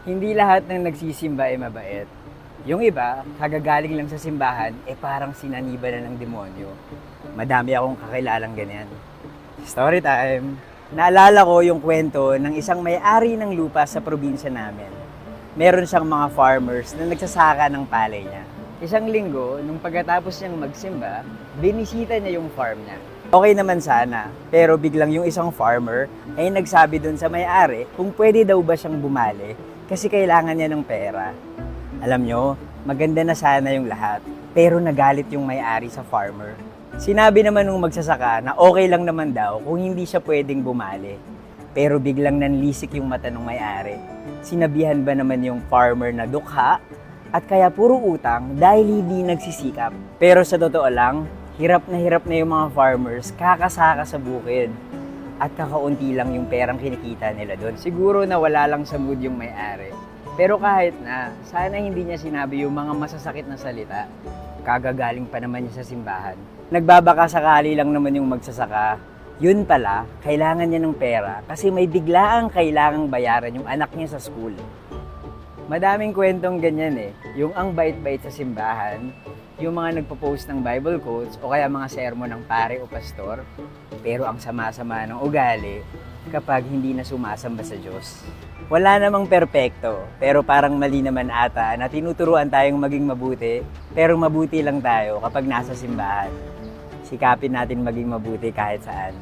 Hindi lahat ng nagsisimba ay mabait. Yung iba, kagagaling lang sa simbahan, eh parang sinaniba na ng demonyo. Madami akong kakilalang ganyan. Story time! Naalala ko yung kwento ng isang may-ari ng lupa sa probinsya namin. Meron siyang mga farmers na nagsasaka ng palay niya. Isang linggo, nung pagkatapos niyang magsimba, binisita niya yung farm niya. Okay naman sana, pero biglang yung isang farmer ay nagsabi doon sa may-ari kung pwede daw ba siyang bumali kasi kailangan niya ng pera. Alam nyo, maganda na sana yung lahat, pero nagalit yung may-ari sa farmer. Sinabi naman nung magsasaka na okay lang naman daw kung hindi siya pwedeng bumali. Pero biglang nanlisik yung mata ng may-ari. Sinabihan ba naman yung farmer na dukha at kaya puro utang dahil hindi nagsisikap. Pero sa totoo lang, hirap na hirap na yung mga farmers kakasaka sa bukid. At kakaunti lang yung perang kinikita nila doon. Siguro na wala lang sa mood yung may-ari. Pero kahit na, sana hindi niya sinabi yung mga masasakit na salita. Kagagaling pa naman niya sa simbahan. Nagbabaka sakali lang naman yung magsasaka. Yun pala, kailangan niya ng pera kasi may biglaang kailangang bayaran yung anak niya sa school. Madaming kwentong ganyan eh. Yung ang bait-bait sa simbahan, yung mga nagpo-post ng Bible quotes o kaya mga sermon ng pare o pastor, pero ang sama-sama ng ugali kapag hindi na sumasamba sa Diyos. Wala namang perpekto, pero parang mali naman ata na tinuturuan tayong maging mabuti, pero mabuti lang tayo kapag nasa simbahan. Sikapin natin maging mabuti kahit saan.